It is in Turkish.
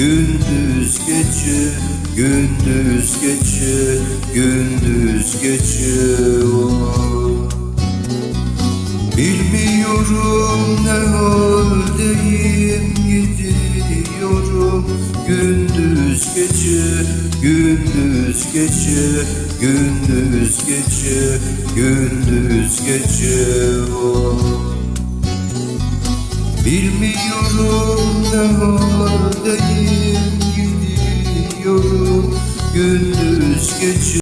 gündüz gece gündüz gece gündüz oh. Bilmiyorum ne haldeyim gidiyorum gündüz gece gündüz gece gündüz gece gündüz oh. Bilmiyorum ne haldeyim gidiyorum gündüz